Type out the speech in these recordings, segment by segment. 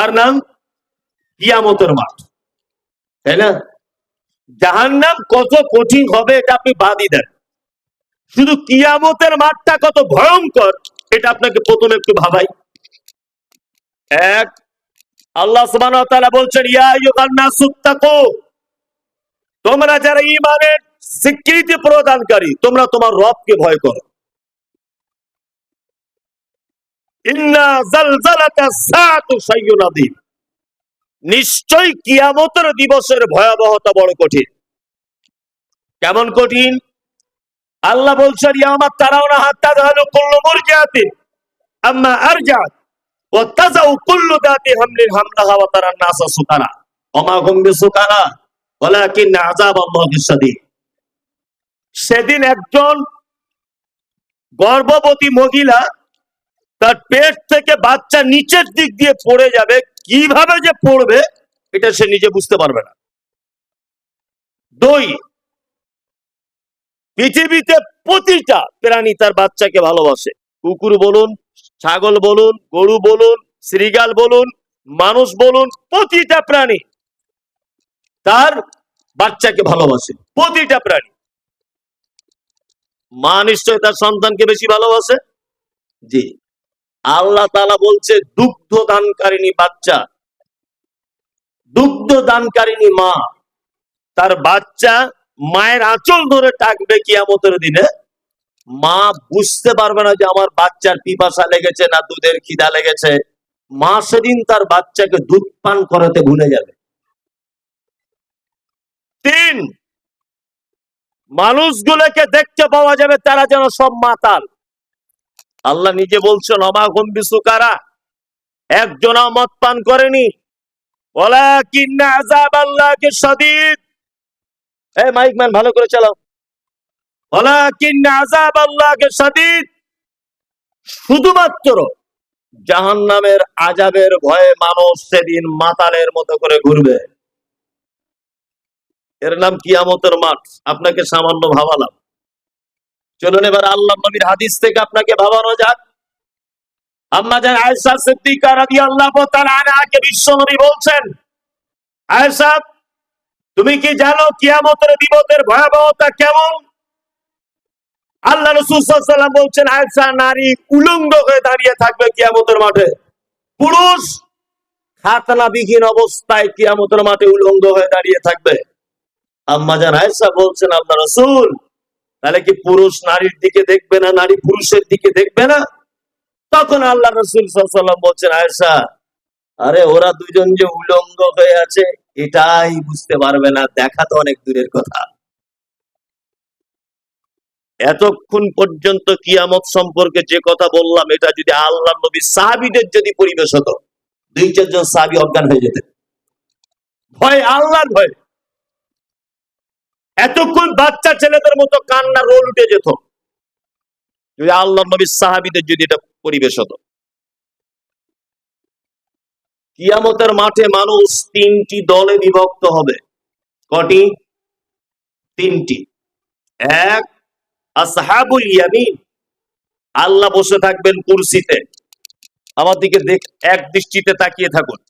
তার নাম কিয়ামতের মাঠ। তাই না? জাহান্নাম কত কঠিন হবে এটা আপনি বাদই দেন। শুধু কিয়ামতের মাঠটা কত ভয়ঙ্কর, এটা আপনাকে প্রথমে একটু ভাবাই। এক, আল্লাহ বলছেন তোমরা যারা ঈমানের স্বীকৃতি প্রদানকারী, তোমরা তোমার রবকে ভয় করো। নিশ্চয় কিয়ামতের দিবসের ভয়াবহতা বড় কঠিন। কেমন কঠিন? আল্লাহ বলছেন আম্মা ওয়া তারান নাসা সুকারা ওমা হুম বিসুকারা ওয়ালাকিন আযাবাল্লাহি শাদীদ। সেদিন একজন গর্ভবতী মহিলা তার পেট থেকে বাচ্চা নিচের দিক দিয়ে পড়ে যাবে, কীভাবে যে পড়বে, এটা সে নিজে বুঝতে পারবে না। দুই, পৃথিবীতে প্রতিটা প্রাণী তার বাচ্চাকে ভালোবাসে। কুকুর বলুন, ছাগল বলুন, গরু বলুন, শ্রীগাল বলুন, মানুষ বলুন, প্রতিটা প্রাণী তার বাচ্চাকে ভালোবাসে, প্রতিটা প্রাণী। মা নিশ্চয় তার সন্তানকে বেশি ভালোবাসে? জি। আল্লাহ তালা বলছে, দুগ্ধ দানকারিনী বাচ্চা, দুগ্ধ দানকারিনী মা, তার বাচ্চা মায়ের আঁচল ধরে টাকবে কিয়ামতের দিনে। মা বুঝতে পারবে না যে আমার বাচ্চার পিপাসা লেগেছে না দুধের খিদা লেগেছে। মা সেদিন তার বাচ্চাকে দুধ পান করাতে ভুলে যাবে। তিন, মানুষগুলোকে দেখতে পাওয়া যাবে তারা যেন সব মাতাল। আল্লাহ নিজে বলছেন অমাগম বিসুকারা। একজন মদ পান করেনি। ভালো করে চালাও। শুধুমাত্র জাহান্নামের আজাবের ভয়ে মানুষ সেদিন মাতালের মতো করে ঘুরবে। এর নাম কিয়ামতের মাঠ। আপনাকে সামান্য ভাবালাম। চলুন এবার আল্লাহ নবীর হাদিস থেকে আপনাকে ভাবানো যাক। আম্মা জান আয়েশা সিদ্দিকা রাদিয়াল্লাহু তাআলা আনহাকে বিশ্ব নবী বলছেন, আয়েশা, তুমি কি জানো কিয়ামতের দিবসের ভয়াবহতা কেমন? আল্লাহ রাসূল সাল্লাল্লাহু বলছেন, আয়েশা, নারী উলঙ্গ হয়ে দাঁড়িয়ে থাকবে কিয়ামতের মাঠে। পুরুষ খাতনাবিহীন অবস্থায় কিয়ামতের মাঠে উলঙ্গ হয়ে দাঁড়িয়ে থাকবে। আম্মা জান আয়েশা বলছেন, আল্লাহ রাসূল তাহলে কি পুরুষ নারীর দিকে দেখবে না, নারী পুরুষের দিকে দেখবে না? তখন আল্লাহ রসুল বলছেন, আয়েশা, আরে ওরা দুজন যে উলঙ্গ হয়ে আছে, এটাই বুঝতে পারবে না, দেখা তো অনেক দূরের কথা। এতক্ষণ পর্যন্ত কিয়ামত সম্পর্কে যে কথা বললাম, এটা যদি আল্লাহ নবী সাহাবিদের যদি পরিবেশ হতো, দুই, চারজন সাহাবি অজ্ঞান হয়ে যেতেন। ভয়, আল্লাহর ভয়। এতক্ষণ বাচ্চা ছেলেদের মতো কান্না রোল উঠে যেত। যদি আল্লাহ নবীর সাহাবিদের যদি এটা পরিবেশ হতো। কিয়ামতের মাঠে মানুষ তিনটি দলে বিভক্ত হবে। কটি? তিনটি। এক, আসহাবুল ইয়ামিন। আল্লাহ বসে থাকবেন কুরসিতে। আমার দিকে দেখ, এক দৃষ্টিতে তাকিয়ে থাকুন।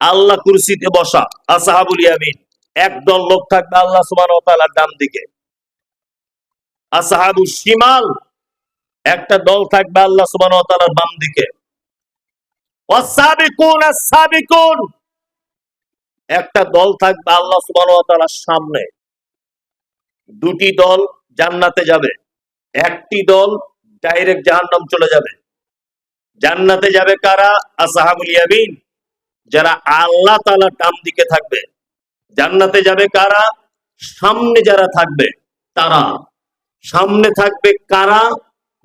আল্লাহ কুরসিতে বসা, আসহাবুল ইয়ামিন। একদল লোক থাকবে আল্লাহ তাআলার ডান দিকে। আসহাবু শিমাল, একটা দল থাকবে আল্লাহ তাআলার বাম দিকে। একটা দল থাকবে আল্লাহ তাআলার সামনে। দুটি দল জান্নাতে যাবে। একটি দল ডাইরেক্ট জাহান্নাম চলে যাবে। জান্নাতে যাবে কারা? আসহাবুল ইয়ামিন, যারা আল্লাহ তাআলার ডান দিকে থাকবে। জান্নাতে যাবে কারা? সামনে যারা থাকবে, তারা। সামনে থাকবে কারা?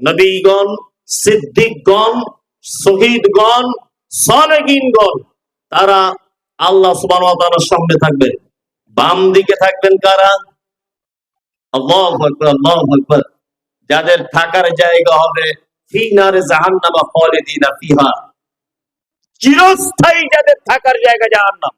নবীগণ, সিদ্দিকগণ, শহীদগণ সলেগিনগণ তারা আল্লাহ তাআলার সামনে থাকবে। বাম দিকে থাকবেন কারা? যাদের থাকার জায়গা হবে ফি নারে জাহান্নামা খালিদিনা ফিহা। চিরস্থায়ী যাদের থাকার জায়গা জাহান্নাম।